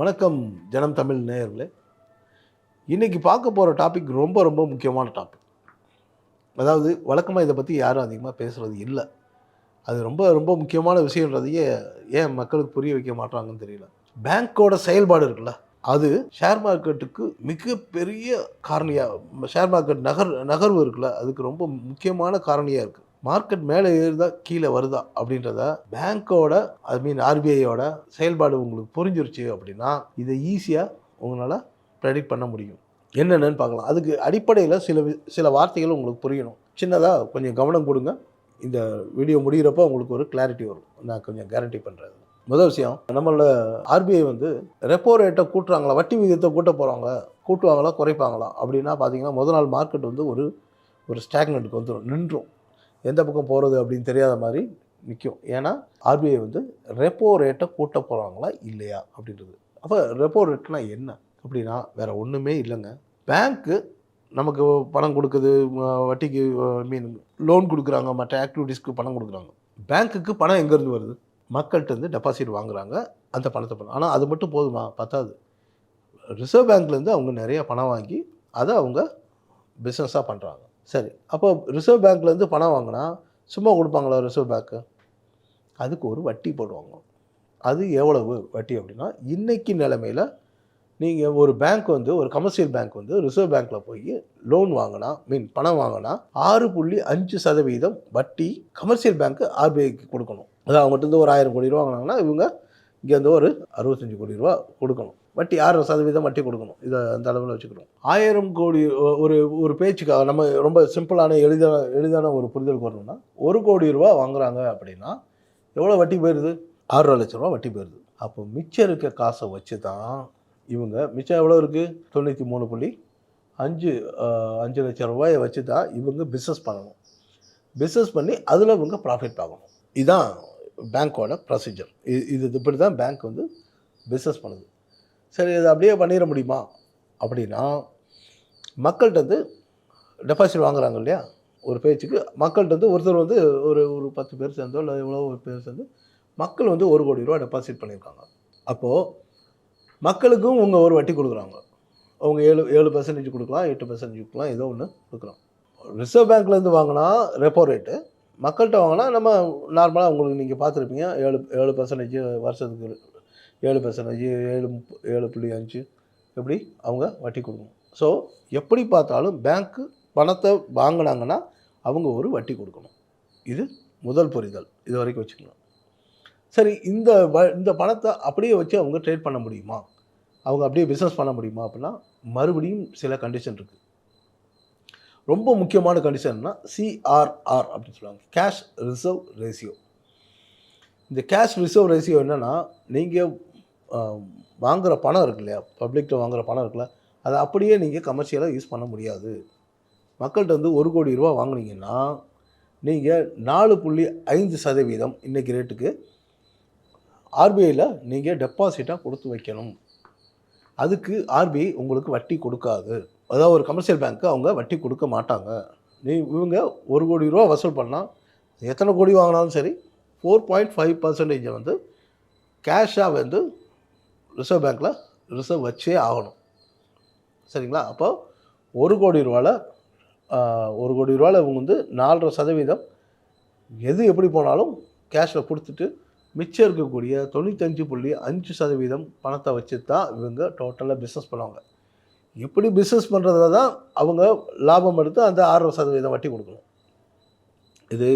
வணக்கம் ஜனம் தமிழ் நேயர்களே. இன்னைக்கு பார்க்க போகிற டாபிக் ரொம்ப ரொம்ப முக்கியமான டாபிக் அதாவது வழக்கமாக இதை பற்றி யாரும் அதிகமாக பேசுகிறது இல்லை. அது ரொம்ப ரொம்ப முக்கியமான விஷயன்றதையே ஏன் மக்களுக்கு புரிய வைக்க மாட்டாங்கன்னு தெரியல. பேங்க்கோட செயல்பாடு இருக்குல்ல அது ஷேர் மார்க்கெட்டுக்கு மிகப்பெரிய காரணியாக ஷேர் மார்க்கெட் நகர் நகர்வு இருக்குல்ல அதுக்கு ரொம்ப முக்கியமான காரணியாக இருக்குது மார்க்கெட் மேலே ஏறுதா கீழே வருதா அப்படின்றத பேங்க்கோட ஐ மீன் ஆர்பிஐயோட செயல்பாடு உங்களுக்கு புரிஞ்சிருச்சு அப்படின்னா இதை ஈஸியாக உங்களால் ப்ரெடிக்ட் பண்ண முடியும். என்னென்னு பார்க்கலாம். அதுக்கு அடிப்படையில் சில வி- சில வார்த்தைகள் உங்களுக்கு புரியணும். சின்னதாக கொஞ்சம் கவனம் கொடுங்க. இந்த வீடியோ முடிகிறப்போ உங்களுக்கு ஒரு கிளாரிட்டி வரும். நான் கொஞ்சம் கேரண்டி பண்ணுறது முதல் விஷயம் நம்மளோட ஆர்பிஐ வந்து ரெப்போ ரேட்டை கூட்டுறாங்களா வட்டி விகிதத்தை கூட்ட போகிறாங்க கூட்டுவாங்களா குறைப்பாங்களா அப்படின்னா பார்த்தீங்கன்னா முதல் நாள் மார்க்கெட் வந்து ஒரு ஒரு ஸ்டாக்னெண்ட்டுக்கு வந்துடும் நின்றும். எந்த பக்கம் போகிறது அப்படின்னு தெரியாத மாதிரி நிற்கும் ஏன்னா ஆர்பிஐ வந்து ரெப்போ ரேட்டை கூட்ட போகிறாங்களா இல்லையா அப்படின்றது. அப்போ ரெப்போ ரேட்னா என்ன? அப்படின்னா வேறு ஒன்றுமே இல்லைங்க. பேங்க்கு நமக்கு பணம் கொடுக்குது வட்டிக்கு மீன் லோன் கொடுக்குறாங்க மற்ற ஆக்டிவிட்டீஸ்க்கு பணம் கொடுக்குறாங்க. பேங்க்குக்கு பணம் எங்கேருந்து வருது? மக்கள்கிட்ட இருந்து டெபாசிட் வாங்குறாங்க அந்த பணத்தை பணம். ஆனால் அது மட்டும் போதுமா? பத்தாது. ரிசர்வ் பேங்க்லேருந்து அவங்க நிறைய பணம் வாங்கி அதை அவங்க பிஸ்னஸாக பண்ணுறாங்க சரி. அப்போ ரிசர்வ் பேங்க்லேருந்து பணம் வாங்கினா சும்மா கொடுப்பாங்களா ரிசர்வ் பேங்க்கு அதுக்கு ஒரு வட்டி போடுவாங்க. அது எவ்வளவு வட்டி அப்படின்னா இன்றைக்கி நிலைமையில் நீங்கள் ஒரு பேங்க் வந்து ஒரு கமர்ஷியல் பேங்க் வந்து ரிசர்வ் பேங்க்கில் போய் லோன் வாங்கினா மீன் பணம் வாங்கினா ஆறு புள்ளி அஞ்சு சதவீதம் வட்டி கமர்ஷியல் பேங்க்கு ஆர்பிஐக்கு கொடுக்கணும். அதாவது அவங்ககிட்ட இருந்து ஒரு ஆயிரம் கோடி ரூபா வாங்கினாங்கன்னா இவங்க இங்கேருந்து ஒரு அறுபத்தஞ்சு கோடி ரூபா கொடுக்கணும். வட்டி ஆறு சதவீதம் வட்டி கொடுக்கணும். இதை அந்த அளவில் வச்சுக்கணும். ஆயிரம் கோடி ஒரு ஒரு பேச்சுக்காக நம்ம ரொம்ப சிம்பிளான எளிதான எளிதான ஒரு புரிதலுக்கு வரணும்னா ஒரு கோடி ரூபா வாங்குறாங்க அப்படின்னா எவ்வளோ வட்டி போயிடுது ஆறரை லட்ச ரூபா வட்டி போயிடுது அப்போ மிச்சம் இருக்க காசை வச்சு தான் இவங்க மிச்சம் எவ்வளோ இருக்குது தொண்ணூற்றி மூணு புள்ளி அஞ்சு அஞ்சு லட்சம் ரூபாயை வச்சு தான் இவங்க பிஸ்னஸ் பண்ணணும். பிஸ்னஸ் பண்ணி அதில் இவங்க ப்ராஃபிட் பார்க்கணும் இதுதான் பேங்க்கோட ப்ரொசீஜர் இது இது இப்படி தான் பேங்க் வந்து பிஸ்னஸ் பண்ணுது. சரி இது அப்படியே பண்ணிட முடியுமா? அப்படின்னா மக்கள்கிட்ட வந்து டெபாசிட் வாங்குறாங்க இல்லையா? ஒரு பேச்சுக்கு மக்கள்கிட்ட வந்து ஒருத்தர் வந்து ஒரு ஒரு பத்து பேர் சேர்ந்தோ இல்லை எவ்வளோ ஒரு பேர் சேர்ந்து மக்கள் வந்து ஒரு கோடி ரூபா டெபாசிட் பண்ணியிருக்காங்க. அப்போது மக்களுக்கும் உங்கள் ஒரு வட்டி கொடுக்குறாங்க. அவங்க ஏழு ஏழு பர்சன்டேஜ் கொடுக்கலாம் எட்டு பர்சன்டேஜ் கொடுக்கலாம் ஏதோ ஒன்று கொடுக்குறோம். ரிசர்வ் பேங்க்லேருந்து வாங்கினா ரெப்போ ரேட்டு மக்கள்கிட்ட வாங்கினா நம்ம நார்மலாக உங்களுக்கு நீங்கள் பார்த்துருப்பீங்க ஏழு ஏழு பர்சன்டேஜ் வருஷத்துக்கு ஏழு பர்சன்டேஜ் ஏழு ஏழு புள்ளி அஞ்சு எப்படி அவங்க வட்டி கொடுக்கணும். ஸோ எப்படி பார்த்தாலும் பேங்க்கு பணத்தை வாங்கினாங்கன்னா அவங்க ஒரு வட்டி கொடுக்கணும். இது முதல் புரிதல். இது வரைக்கும் வச்சுக்கணும். சரி இந்த வ இந்த பணத்தை அப்படியே வச்சு அவங்க ட்ரேட் பண்ண முடியுமா? அவங்க அப்படியே பிஸ்னஸ் பண்ண முடியுமா அப்படின்னா மறுபடியும் சில கண்டிஷன் இருக்குது ரொம்ப முக்கியமான கண்டிஷன்னா சிஆர்ஆர் அப்படின்னு சொல்லுவாங்க. கேஷ் ரிசர்வ் ரேஷியோ இந்த கேஷ் ரிசர்வ் ரேஷியோ என்னென்னா நீங்கள் வாங்குகிற பணம் இருக்கு இல்லையா? பப்ளிக்கில் வாங்குகிற பணம் இருக்குல்ல அதை அப்படியே நீங்கள் கமர்ஷியலாக யூஸ் பண்ண முடியாது. மக்கள்கிட்ட வந்து ஒரு கோடி ரூபா வாங்கினீங்கன்னா நீங்கள் நாலு புள்ளி ஐந்து சதவீதம் இன்றைக்கி ரேட்டுக்கு ஆர்பிஐயில் நீங்கள் டெபாசிட்டாக கொடுத்து வைக்கணும். அதுக்கு ஆர்பிஐ உங்களுக்கு வட்டி கொடுக்காது. அதாவது ஒரு கமர்ஷியல் பேங்க்கு அவங்க வட்டி கொடுக்க மாட்டாங்க. நீ இவங்க ஒரு கோடி ரூபா வசூல் பண்ணால் எத்தனை கோடி வாங்கினாலும் சரி ஃபோர் பாயிண்ட் ஃபைவ் பர்சன்டேஜை வந்து கேஷாக வந்து ரிசர்வ் பேங்க்கில் ரிசர்வ் வச்சே ஆகணும். சரிங்களா? அப்போது ஒரு கோடி ரூபாவில் ஒரு கோடி ரூபாவில் இவங்க வந்து நாலரை சதவீதம் எது எப்படி போனாலும் கேஷில் கொடுத்துட்டு மிச்சம் இருக்கக்கூடிய தொண்ணூத்தஞ்சு புள்ளி அஞ்சு சதவீதம் பணத்தை வச்சு தான் இவங்க டோட்டலாக பிஸ்னஸ் பண்ணுவாங்க. எப்படி பிஸ்னஸ் பண்ணுறதுல தான் அவங்க லாபம் எடுத்து அந்த ஆறரை சதவீதம் வட்டி கொடுக்கணும். இது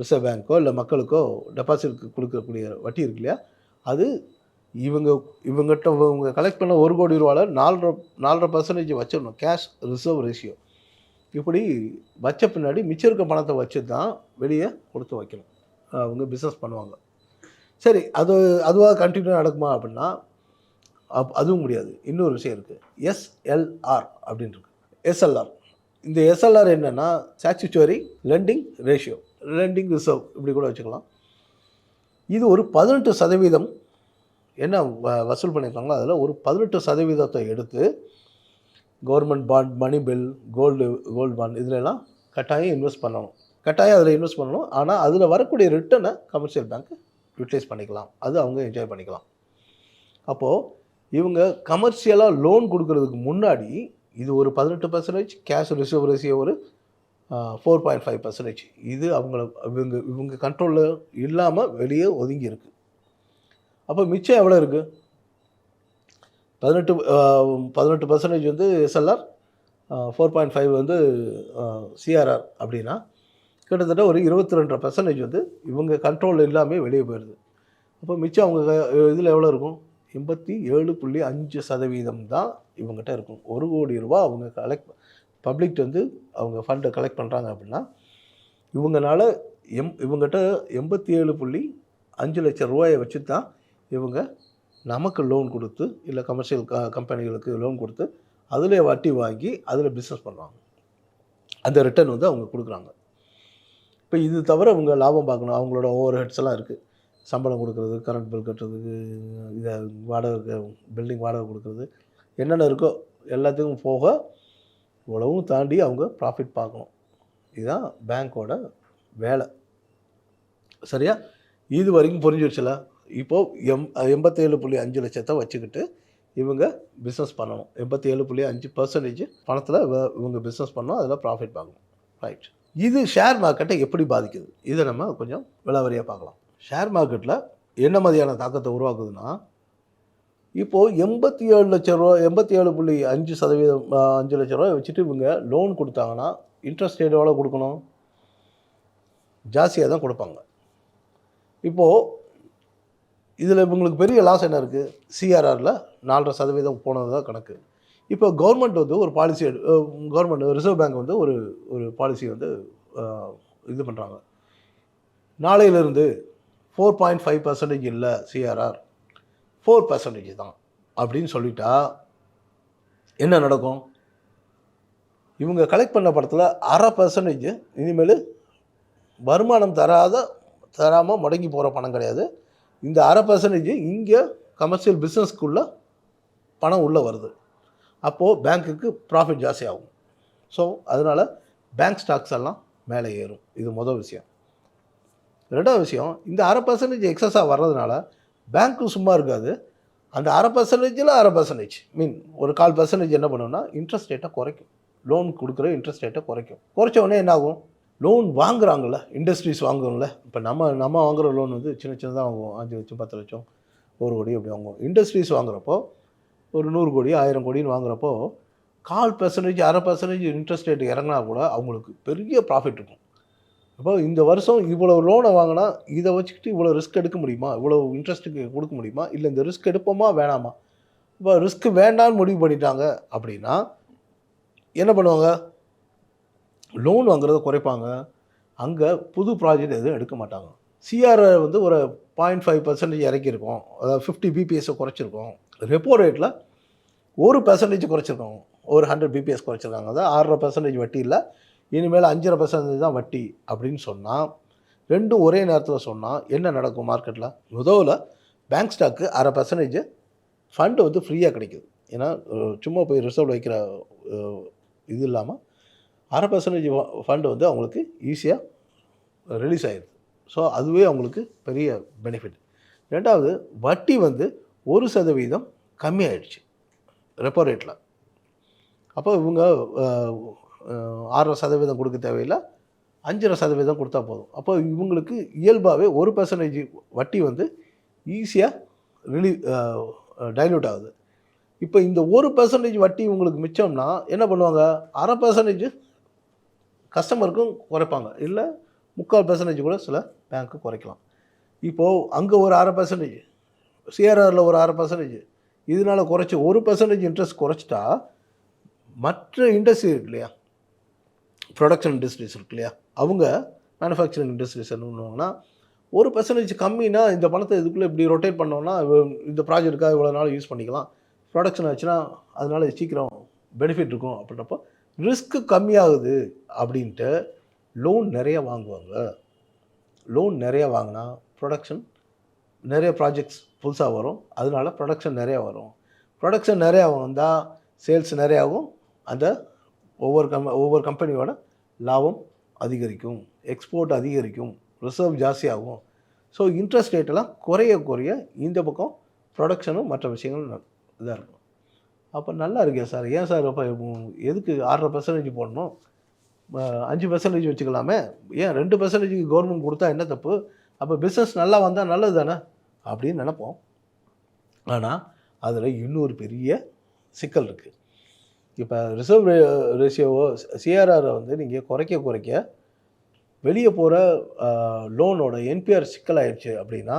ரிசர்வ் பேங்க்கோ இல்லை மக்களுக்கோ டெபாசிட் கொடுக்கக்கூடிய வட்டி இருக்கு இல்லையா? அது இவங்க இவங்ககிட்ட இவங்க கலெக்ட் பண்ண ஒரு கோடி ரூபாவில் நாலரை நாலரை பர்சன்டேஜ் வச்சிடணும் கேஷ் ரிசர்வ் ரேஷியோ இப்படி வச்ச பின்னாடி மிச்சம் இருக்க பணத்தை வச்சு தான் வெளியே கொடுத்து வைக்கணும். அவங்க பிஸ்னஸ் பண்ணுவாங்க. சரி அது அதுவாக கண்டினியூ நடக்குமா அப்படின்னா அப் அதுவும் முடியாது. இன்னொரு விஷயம் இருக்குது எஸ்எல்ஆர் அப்படின்னு இருக்கு. எஸ்எல்ஆர் இந்த எஸ்எல்ஆர் என்னென்னா statutory lending ratio lending reserve இப்படி கூட வச்சுக்கலாம். இது ஒரு பதினெட்டு சதவீதம் என்ன வ- வசூல் பண்ணியிருக்காங்களோ அதில் ஒரு பதினெட்டு சதவீதத்தை எடுத்து government bond money bill gold gold bond இதிலெல்லாம் கட்டாயம் இன்வெஸ்ட் பண்ணணும். கட்டாயம் அதில் இன்வெஸ்ட் பண்ணணும். ஆனால் அதில் வரக்கூடிய ரிட்டனை கமர்ஷியல் பேங்க் யூட்டிலைஸ் பண்ணிக்கலாம். அது அவங்க என்ஜாய் பண்ணிக்கலாம். அப்போது இவங்க கமர்ஷியலாக லோன் கொடுக்கறதுக்கு முன்னாடி இது ஒரு பதினெட்டு பர்சன்டேஜ் கேஷ் ரிசர்வ் ரேஷியோ ஒரு ஃபோர் பாயிண்ட் ஃபைவ் பர்சன்டேஜ் இது அவங்கள இவங்க இவங்க கண்ட்ரோலில் இல்லாமல் வெளியே ஒதுங்கி இருக்குது அப்போ மிச்சம் எவ்வளோ இருக்குது பதினெட்டு பதினெட்டு பர்சன்டேஜ் வந்து எஸ்எல்ஆர் ஃபோர் பாயிண்ட் ஃபைவ் வந்து சிஆர்ஆர் அப்படின்னா கிட்டத்தட்ட ஒரு இருபத்தி ரெண்டரை பர்சன்டேஜ் வந்து இவங்க கண்ட்ரோல் இல்லாமல் வெளியே போயிடுது அப்போ மிச்சம் அவங்க இதில் எவ்வளோ இருக்கும்? எண்பத்தி ஏழு புள்ளி அஞ்சு சதவீதம் தான் இவங்ககிட்ட இருக்கும். ஒரு கோடி ரூபா அவங்க கலெக்ட் பப்ளிக் வந்து அவங்க ஃபண்டை கலெக்ட் பண்ணுறாங்க அப்படின்னா இவங்கனால எம் இவங்ககிட்ட எண்பத்தி ஏழு புள்ளி அஞ்சு லட்சம் ரூபாயை வச்சு தான் இவங்க நமக்கு லோன் கொடுத்து இல்லை கமர்ஷியல் க கம்பெனிகளுக்கு லோன் கொடுத்து அதில் வட்டி வாங்கி அதில் பிஸ்னஸ் பண்ணுறாங்க அந்த ரிட்டர்ன் வந்து அவங்க கொடுக்குறாங்க. இப்போ இது தவிர அவங்க லாபம் பார்க்கணும். அவங்களோட ஓவர் ஹெட்ஸ் எல்லாம் இருக்குது சம்பளம் கொடுக்குறது கரண்ட் பில் கட்டுறதுக்கு இதை வாடகை பில்டிங் வாடகை கொடுக்குறது என்னென்ன இருக்கோ எல்லாத்துக்கும் போக இவ்வளவும் தாண்டி அவங்க ப்ராஃபிட் பார்க்கணும். இதுதான் பேங்க்கோட வேலை. சரியா? இது வரைக்கும் புரிஞ்சிருச்சுல? இப்போது எம் எண்பத்தேழு புள்ளி அஞ்சு லட்சத்தை வச்சுக்கிட்டு இவங்க பிஸ்னஸ் பண்ணணும். எண்பத்தி ஏழு புள்ளி அஞ்சு பர்சன்டேஜ் பணத்தில் இவங்க பிஸ்னஸ் பண்ணணும். அதில் ப்ராஃபிட் பார்க்கணும் ரைட் இது ஷேர் மார்க்கெட்டை எப்படி பாதிக்குது? இதை நம்ம கொஞ்சம் விலாவரியாக பார்க்கலாம். ஷேர் மார்க்கெட்டில் என்ன மாதிரியான தாக்கத்தை உருவாக்குதுன்னா இப்போது எண்பத்தி ஏழு லட்ச ரூபா எண்பத்தி ஏழு புள்ளி அஞ்சு சதவீதம் அஞ்சு லட்ச ரூபாய் வச்சுட்டு இவங்க லோன் கொடுத்தாங்கன்னா இன்ட்ரெஸ்ட் ரேட் எவ்வளோ கொடுக்கணும்? ஜாஸ்தியாக தான் கொடுப்பாங்க. இப்போது இதில் இவங்களுக்கு பெரிய லாஸ் என்ன இருக்குது சிஆர்ஆரில் நாலரை சதவீதம் போனது தான் கணக்கு. இப்போ கவர்மெண்ட் வந்து ஒரு பாலிசி கவர்மெண்ட் ரிசர்வ் பேங்க் வந்து ஒரு ஒரு பாலிசி வந்து இது பண்ணுறாங்க நாளையிலிருந்து ஃபோர் பாயிண்ட் ஃபைவ் பர்சன்டேஜ் இல்லை சிஆர்ஆர் ஃபோர் பர்சன்டேஜ் தான் அப்படின்னு சொல்லிட்டா என்ன நடக்கும்? இவங்க கலெக்ட் பண்ண படத்தில் அரை பர்சன்டேஜ் இனிமேல் வருமானம் தராத தராமல் முடங்கி போகிற பணம் கிடையாது. இந்த அரை பர்சன்டேஜ் இங்கே கமர்ஷியல் பிஸ்னஸ்க்குள்ளே பணம் உள்ளே வருது. அப்போது பேங்க்குக்கு ப்ராஃபிட் ஜாஸ்தி ஆகும் ஸோ அதனால் பேங்க் ஸ்டாக்ஸ் எல்லாம் மேலே ஏறும். இது மொதல் விஷயம். ரெண்டாவது விஷயம் இந்த அரை பர்சன்டேஜ் எக்ஸஸாக வர்றதுனால பேங்க்கு சும்மா இருக்காது. அந்த அரை பர்சன்டேஜில் அரை பர்சன்டேஜ் மீன் ஒரு கால் பர்சன்டேஜ் என்ன பண்ணுன்னா இன்ட்ரெஸ்ட் ரேட்டை குறைக்கும். லோன் கொடுக்குற இன்ட்ரெஸ்ட் ரேட்டை குறைக்கும். குறைச்ச உடனே என்ன ஆகும் லோன் வாங்குகிறாங்கள இண்டஸ்ட்ரீஸ் வாங்குறோம்ல இப்போ நம்ம நம்ம வாங்குற லோன் வந்து சின்ன சின்னதாக வாங்குவோம். அஞ்சு லட்சம் பத்து லட்சம் ஒரு கோடி அப்படி வாங்குவோம். இண்டஸ்ட்ரீஸ் வாங்குறப்போ ஒரு நூறு கோடி ஆயிரம் கோடின்னு வாங்குறப்போ கால் பர்சன்டேஜ் அரை பர்சன்டேஜ் இன்ட்ரெஸ்ட் ரேட் இறங்கினா கூட அவங்களுக்கு பெரிய ப்ராஃபிட் இருக்கும். அப்போ இந்த வருஷம் இவ்வளோ லோனை வாங்கினா இதை வச்சுக்கிட்டு இவ்வளோ ரிஸ்க் எடுக்க முடியுமா? இவ்வளோ இன்ட்ரெஸ்ட்டுக்கு கொடுக்க முடியுமா? இல்லை இந்த ரிஸ்க் எடுப்போமா? வேணாமா? இப்போ ரிஸ்க் வேண்டான்னு முடிவு பண்ணிட்டாங்க அப்படின்னா என்ன பண்ணுவாங்க? லோன் வாங்குறத குறைப்பாங்க. அங்கே புது ப்ராஜெக்ட் எதுவும் எடுக்க மாட்டாங்க. சிஆர் வந்து ஒரு பாயிண்ட் ஃபைவ் பர்சன்டேஜ் இறக்கியிருக்கோம். அதாவது ஃபிஃப்டி பிபிஎஸை குறைச்சிருக்கோம். ரெப்போ ரேட்டில் ஒரு பர்சன்டேஜ் குறைச்சிருக்கோம். ஒரு ஹண்ட்ரட் பிபிஎஸ் குறைச்சிருக்காங்க. அதாவது ஆறரை பர்சன்டேஜ் வட்டி இல்லை. இனிமேல் அஞ்சரை பர்சன்டேஜ் தான் வட்டி அப்படின்னு சொன்னால் ரெண்டும் ஒரே நேரத்தில் சொன்னால் என்ன நடக்கும் மார்க்கெட்டில் முதல்ல பேங்க் ஸ்டாக்கு அரை பர்சன்டேஜ் ஃபண்டு வந்து ஃப்ரீயாக கிடைக்குது. ஏன்னா சும்மா போய் ரிசர்வ் வைக்கிற இது இல்லாமல் அரை பர்சன்டேஜ் ஃபண்டு வந்து அவங்களுக்கு ஈஸியாக ரிலீஸ் ஆகிடுது ஸோ அதுவே அவங்களுக்கு பெரிய பெனிஃபிட் ரெண்டாவது வட்டி வந்து ஒரு சதவீதம் கம்மியாயிடுச்சு ரெப்போ ரேட்டில் அப்போ இவங்க ஆறரை சதவீதம் கொடுக்க தேவையில்லை அஞ்சரை சதவீதம் கொடுத்தா போதும். அப்போ இவங்களுக்கு இயல்பாகவே ஒரு பர்சன்டேஜ் வட்டி வந்து ஈஸியாக ரிலீ டைல்யூட் ஆகுது. இப்போ இந்த ஒரு பர்சன்டேஜ் வட்டி உங்களுக்கு மிச்சம்னா என்ன பண்ணுவாங்க? அரை பர்சன்டேஜ் கஸ்டமருக்கும் குறைப்பாங்க. இல்லை முக்கால் பர்சன்டேஜ் கூட சில பேங்க்கு குறைக்கலாம். இப்போது அங்கே ஒரு அரை பர்சன்டேஜ் சிஆர்ஆரில் ஒரு அரை பர்சன்டேஜ் இதனால குறைச்சி ஒரு பர்சன்டேஜ் இன்ட்ரெஸ்ட் குறைச்சிட்டா மற்ற இண்டஸ்ட்ரி இருக்கு இல்லையா? ப்ரொடக்ஷன் இண்டஸ்ட்ரீஸ் இருக்கு இல்லையா? அவங்க மேனுஃபேக்சரிங் இண்டஸ்ட்ரீஸ் என்ன பண்ணுவாங்கன்னா ஒரு பர்சன்டேஜ் கம்மினா இந்த பணத்தை இதுக்குள்ளே இப்படி ரொட்டேட் பண்ணோம்னா இந்த ப்ராஜெக்ட்டுக்காக இவ்வளோ நாள் யூஸ் பண்ணிக்கலாம். ப்ரொடக்ஷன் ஆச்சுன்னா அதனால சீக்கிரம் பெனிஃபிட் இருக்கும் அப்படின்றப்போ ரிஸ்க்கு கம்மியாகுது அப்படின்ட்டு லோன் நிறைய வாங்குவாங்க. லோன் நிறைய வாங்கினா ப்ரொடக்ஷன் நிறைய ப்ராஜெக்ட்ஸ் புதுசாக வரும். அதனால ப்ரொடக்ஷன் நிறையா வரும். ப்ரொடக்ஷன் நிறையா வந்தால் சேல்ஸ் நிறையாகும் அந்த ஒவ்வொரு கம் ஒவ்வொரு கம்பெனியோட லாபம் அதிகரிக்கும். எக்ஸ்போர்ட் அதிகரிக்கும். ரிசர்வ் ஜாஸ்தியாகும். ஸோ இன்ட்ரெஸ்ட் ரேட்டெல்லாம் குறைய குறைய இந்த பக்கம் ப்ரொடக்ஷனும் மற்ற விஷயங்களும் இதாக இருக்கும். அப்போ நல்லா இருக்கேன் சார். ஏன் சார் அப்போ எதுக்கு ஆறரை பர்சன்டேஜ் போடணும்? அஞ்சு பர்சன்டேஜ் வச்சுக்கலாமே. ஏன் ரெண்டு பர்சன்டேஜுக்கு கவர்மெண்ட் கொடுத்தா என்ன தப்பு? அப்போ பிஸ்னஸ் நல்லா வந்தால் நல்லது தானே அப்படின்னு நினைப்போம். ஆனால் அதில் இன்னொரு பெரிய சிக்கல் இருக்குது இப்போ ரிசர்வ் ரேஷியோவோ சிஆர்ஆரை வந்து நீங்கள் குறைக்க குறைக்க வெளியே போகிற லோனோட என்பிஆர் சிக்கலாயிடுச்சு அப்படின்னா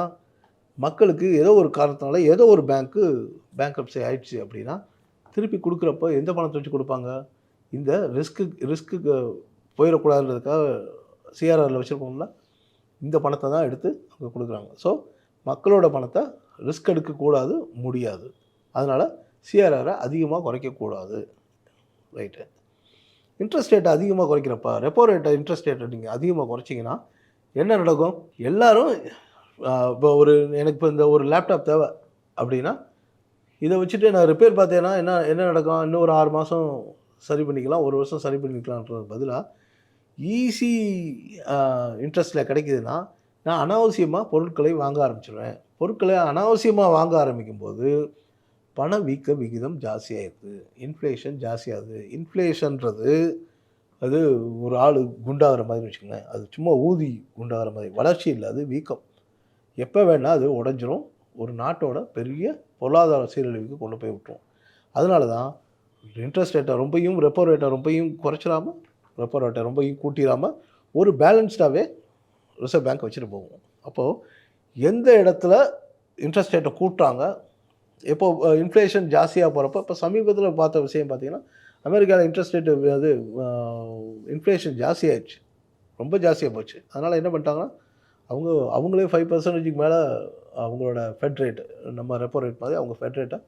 மக்களுக்கு ஏதோ ஒரு காரணத்தினால ஏதோ ஒரு பேங்க்கு பேங்க்ரப்சி ஆயிடுச்சு அப்படின்னா திருப்பி கொடுக்குறப்ப எந்த பணத்தை வச்சு கொடுப்பாங்க? இந்த ரிஸ்க்கு ரிஸ்க்கு போயிடக்கூடாதுன்றதுக்காக சிஆர்ஆரில் வச்சுருக்கோம்ல இந்த பணத்தை தான் எடுத்து அங்கே கொடுக்குறாங்க. ஸோ மக்களோட பணத்தை ரிஸ்க் எடுக்கக்கூடாது முடியாது. அதனால் சிஆர்ஆரை அதிகமாக குறைக்கக்கூடாது. ரைட்டு இன்ட்ரெஸ்ட் ரேட்டை அதிகமாக குறைக்கிறப்ப ரெப்போ ரேட்டை இன்ட்ரெஸ்ட் ரேட்டை நீங்கள் அதிகமாக குறைச்சிங்கன்னா என்ன நடக்கும்? எல்லோரும் இப்போ ஒரு எனக்கு இப்போ இந்த ஒரு லேப்டாப் தேவை அப்படின்னா இதை வச்சுட்டு நான் ரிப்பேர் பார்த்தேன்னா என்ன என்ன நடக்கும்? இன்னும் ஒரு ஆறு மாதம் சரி பண்ணிக்கலாம். ஒரு வருஷம் சரி பண்ணிக்கலான்றது பதிலாக ஈஸி இன்ட்ரெஸ்ட்டில் கிடைக்குதுன்னா நான் அனாவசியமாக பொருட்களை வாங்க ஆரம்பிச்சிடுவேன் பொருட்களை அனாவசியமாக வாங்க ஆரம்பிக்கும் போது பணவீக்க விகிதம் ஜாஸ்தியாகிடுது இன்ஃப்ளேஷன் ஜாஸ்தியாகுது. இன்ஃப்ளேஷன்றது அது ஒரு ஆள் குண்டாகிற மாதிரி வச்சுக்கோங்களேன். அது சும்மா ஊதி குண்டாகிற மாதிரி. வளர்ச்சி இல்லை அது வீக்கம். எப்போ வேணால் அது உடஞ்சிரும். ஒரு நாட்டோட பெரிய பொருளாதார சீரழிவுக்கு கொண்டு போய் விட்டுரும். அதனால தான் இன்ட்ரெஸ்ட் ரேட்டை ரொம்பையும் ரெப்போ ரேட்டை ரொம்பையும் குறைச்சிடாம ரெப்போ ரேட்டை ரொம்பையும் கூட்டிடாமல் ஒரு பேலன்ஸ்டாகவே ரிசர்வ் பேங்க் வச்சுட்டு போகும். அப்போது எந்த இடத்துல இன்ட்ரெஸ்ட் ரேட்டை கூட்டுறாங்க எப்போ இன்ஃப்ளேஷன் ஜாஸ்தியாக போகிறப்ப இப்போ சமீபத்தில் பார்த்த விஷயம் பார்த்தீங்கன்னா அமெரிக்காவில் இன்ட்ரெஸ்ட் ரேட்டு அது இன்ஃப்ளேஷன் ஜாஸ்தியாகிடுச்சு ரொம்ப ஜாஸ்தியாக போச்சு. அதனால் என்ன பண்ணிட்டாங்கன்னா அவங்க அவங்களே ஃபைவ் பர்சன்டேஜுக்கு மேலே அவங்களோட ஃபெட்ரேட்டு நம்ம ரெப்போ ரேட் மாதிரி அவங்க ஃபெட் ரேட்டை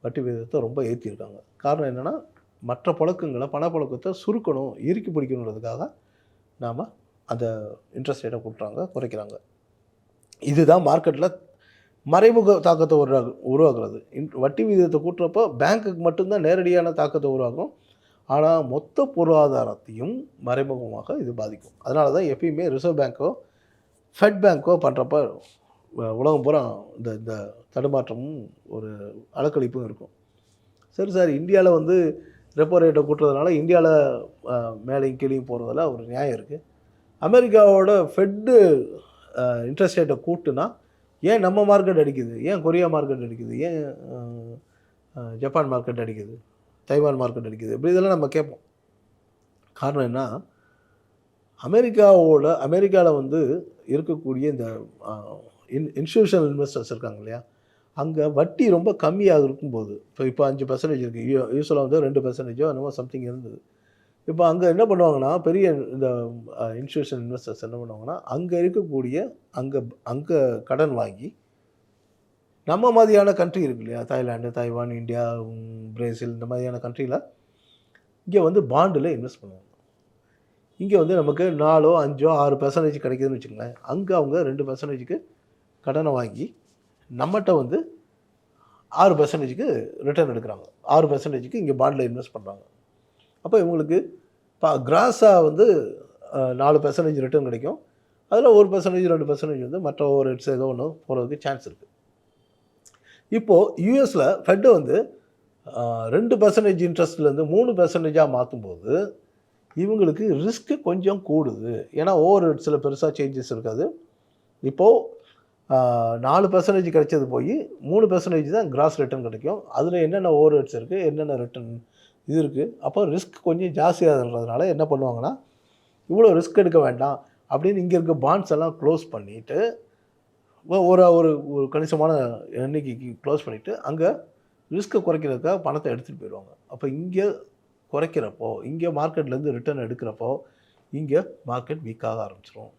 வட்டி விகிதத்தை ரொம்ப ஏற்றிருக்காங்க காரணம் என்னென்னா மற்ற புழக்கங்களை பணப்புழக்கத்தை சுருக்கணும் இறுக்கி பிடிக்கணுன்றதுக்காக நாம் அந்த இன்ட்ரெஸ்ட் ரேட்டை கூட்டுறாங்க குறைக்கிறாங்க. இதுதான் மார்க்கெட்டில் மறைமுக தாக்கத்தை உருவாக உருவாக்குறது. இன்- வட்டி விகிதத்தை கூட்டுறப்போ பேங்க்குக்கு மட்டும்தான் நேரடியான தாக்கத்தை உருவாக்கும். ஆனால் மொத்த பொருளாதாரத்தையும் மறைமுகமாக இது பாதிக்கும். அதனால தான் எப்பயுமே ரிசர்வ் பேங்க்கோ ஃபெட் பேங்க்கோ பண்ணுறப்ப உலகம் பூரா இந்த இந்த தடுமாற்றமும் ஒரு அலக்களிப்பும் இருக்கும். சரி சார் இந்தியாவில் வந்து ரெப்போ ரேட்டை கூட்டுறதுனால இந்தியாவில் மேலேயும் கீழேயும் போகிறதுல ஒரு நியாயம் இருக்குது அமெரிக்காவோட ஃபெட்டு இன்ட்ரெஸ்ட் ரேட்டை கூட்டுனா ஏன் நம்ம மார்க்கெட் அடிக்குது? ஏன் கொரியா மார்க்கெட் அடிக்குது? ஏன் ஜப்பான் மார்க்கெட் அடிக்குது? தைவான் மார்க்கெட் அடிக்குது? இப்படி இதெல்லாம் நம்ம கேட்போம். காரணம் என்ன? அமெரிக்காவோட அமெரிக்காவில் வந்து இருக்கக்கூடிய இந்த இன் இன்ஸ்டியூஷனல் இன்வெஸ்டர்ஸ் இருக்காங்க இல்லையா? அங்கே வட்டி ரொம்ப கம்மியாக இருக்கும்போது இப்போ இப்போ அஞ்சு பர்சன்டேஜ் இருக்குது யூ யூஸ்வலாக வந்து ரெண்டு பர்சன்டேஜோ என்னமோ சம்திங் இருந்தது. இப்போ அங்கே என்ன பண்ணுவாங்கன்னா பெரிய இந்த இன்ஸ்டியூஷன் இன்வெஸ்டர்ஸ் என்ன பண்ணுவாங்கன்னா அங்கே இருக்கக்கூடிய அங்கே அங்கே கடன் வாங்கி நம்ம மாதிரியான கண்ட்ரி இருக்கு இல்லையா? தாய்லாந்து தாய்வான் இந்தியா பிரேசில் இந்த மாதிரியான கண்ட்ரியில் இங்கே வந்து பாண்டில் இன்வெஸ்ட் பண்ணுவாங்க. இங்கே வந்து நமக்கு நாலோ அஞ்சோ ஆறு பர்சன்டேஜ் கிடைக்குதுன்னு வச்சுக்கோங்களேன். அங்கே அவங்க ரெண்டு பர்சன்டேஜுக்கு கடனை வாங்கி நம்மகிட்ட வந்து ஆறு பர்சன்டேஜுக்கு ரிட்டர்ன் எடுக்கிறாங்க. ஆறு பர்சன்டேஜுக்கு இங்கே பாண்டில் இன்வெஸ்ட் பண்ணுறாங்க அப்போ இவங்களுக்கு இப்போ கிராஸாக வந்து நாலு பர்சன்டேஜ் ரிட்டர்ன் கிடைக்கும். அதில் ஒரு பர்சன்டேஜ் ரெண்டு பர்சன்டேஜ் வந்து மற்ற ஒரு ரேட்ஸ் ஏதோ ஒன்று போகிறதுக்கு சான்ஸ் இருக்குது இப்போது யூஎஸில் ஃபெட்டு வந்து ரெண்டு பர்சன்டேஜ் இன்ட்ரெஸ்ட்லேருந்து மூணு பர்சன்டேஜாக மாற்றும்போது இவங்களுக்கு ரிஸ்க்கு கொஞ்சம் கூடுது. ஏன்னா ஓவர் ரேட்ஸில் பெருசாக சேஞ்சஸ் இருக்காது. இப்போது நாலு பர்சன்டேஜ் கிடைச்சது போய் மூணு பர்சன்டேஜ் தான் கிராஸ் ரிட்டர்ன் கிடைக்கும். அதில் என்னென்ன ஓவர் ஹெட்ஸ் இருக்குது என்னென்ன ரிட்டர்ன் இது இருக்குது அப்போ ரிஸ்க் கொஞ்சம் ஜாஸ்தியாகிறதுனால என்ன பண்ணுவாங்கன்னா இவ்வளோ ரிஸ்க் எடுக்க வேண்டாம் அப்படின்னு இங்கே இருக்க பாண்ட்ஸ் எல்லாம் க்ளோஸ் பண்ணிவிட்டு ஒரு ஒரு ஒரு கணிசமான எண்ணிக்கைக்கு க்ளோஸ் பண்ணிவிட்டு அங்கே ரிஸ்க்கை குறைக்கிறதுக்காக பணத்தை எடுத்துகிட்டு போயிடுவாங்க. அப்போ இங்கே குறைக்கிறப்போ இங்கே மார்க்கெட்லேருந்து ரிட்டர்ன் எடுக்கிறப்போ இங்கே மார்க்கெட் வீக்காக ஆரம்பிச்சிடும்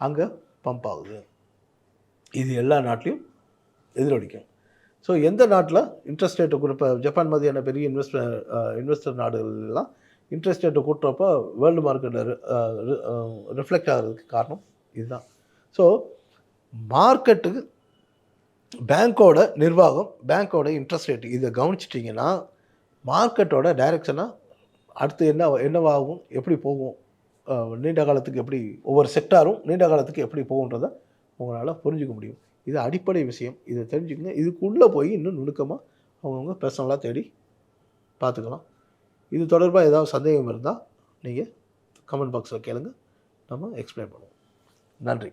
அங்கே பம்ப் ஆகுது. இது எல்லா நாட்டிலையும் எதிரொலிக்கும். ஸோ எந்த நாட்டில் இன்ட்ரெஸ்ட் ரேட்டை கொடுப்ப ஜப்பான் மாதிரியான பெரிய இன்வெஸ்டர் இன்வெஸ்டர் நாடுகள்லாம் இன்ட்ரெஸ்ட் ரேட்டை கூட்டுறப்போ வேர்ல்டு மார்க்கெட்டில் ரிஃப்ளெக்ட் ஆகிறதுக்கு காரணம் இதுதான். ஸோ மார்க்கெட்டுக்கு பேங்க்கோட நிர்வாகம் பேங்க்கோட இன்ட்ரெஸ்ட் ரேட் இதை கவனிச்சிட்டிங்கன்னா மார்க்கெட்டோட டைரெக்ஷனாக அடுத்து என்ன என்னவாகும் எப்படி போகும் நீண்ட காலத்துக்கு எப்படி ஒவ்வொரு செக்டாரும் நீண்ட காலத்துக்கு எப்படி போகுன்றதை உங்களால் புரிஞ்சுக்க முடியும். இது அடிப்படை விஷயம். இதை தெரிஞ்சுக்கங்க. இதுக்குள்ளே போய் இன்னும் நுணுக்கமாக அவங்கவுங்க பர்சனலாக தேடி பார்த்துக்கலாம் இது தொடர்பாக ஏதாவது சந்தேகம் இருந்தால் நீங்கள் கமெண்ட் பாக்ஸில் கேளுங்க. நம்ம எக்ஸ்பிளைன் பண்ணுவோம். நன்றி.